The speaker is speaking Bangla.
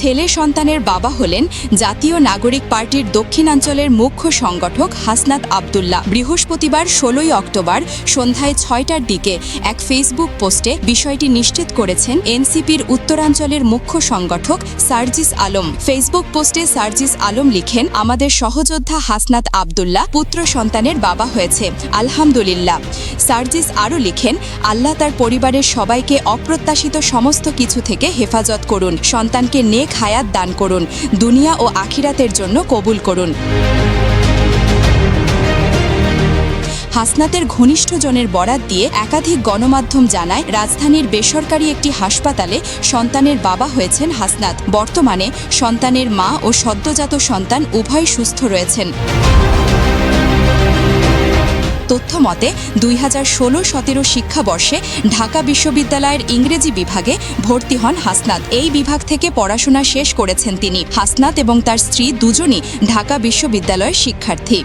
ছেলে সন্তানের বাবা হলেন জাতীয় নাগরিক পার্টির দক্ষিণাঞ্চলের মুখ্য সংগঠক হাসনাত আবদুল্লাহ। বৃহস্পতিবার ষোলোই অক্টোবর সন্ধ্যায় ছয়টার দিকে এক ফেসবুক পোস্টে বিষয়টি নিশ্চিত করেছেন এনসিপির উত্তরাঞ্চলের মুখ্য সংগঠক সার্জিস আলম। ফেসবুক পোস্টে সার্জিস আলম লিখেন, আমাদের সহযোদ্ধা হাসনাত আবদুল্লাহ পুত্র সন্তানের বাবা হয়েছে। আলহামদুলিল্লাহ। সার্জিস আরও লিখেন, আল্লাহ তার পরিবারের সবাইকে অপ্রত্যাশিত সমস্ত কিছু থেকে হেফাজত করুন, সন্তানকে নেক হায়াত দান করুন, দুনিয়া ও আখিরাতের জন্য কবুল করুন। হাসনাতের ঘনিষ্ঠজনের বরাত দিয়ে একাধিক গণমাধ্যম জানায়, রাজধানীর বেসরকারি একটি হাসপাতালে সন্তানের বাবা হয়েছেন হাসনাত। বর্তমানে সন্তানের মা ও সদ্যজাত সন্তান উভয় সুস্থ রয়েছেন। তথ্য মতে, দুই হাজার ষোলো সতেরো শিক্ষাবর্ষে ঢাকা বিশ্ববিদ্যালয়ের ইংরেজি বিভাগে ভর্তি হন হাসনাত। এই বিভাগ থেকে পড়াশোনা শেষ করেছেন তিনি। হাসনাত এবং তার স্ত্রী দুজনই ঢাকা বিশ্ববিদ্যালয়ের শিক্ষার্থী।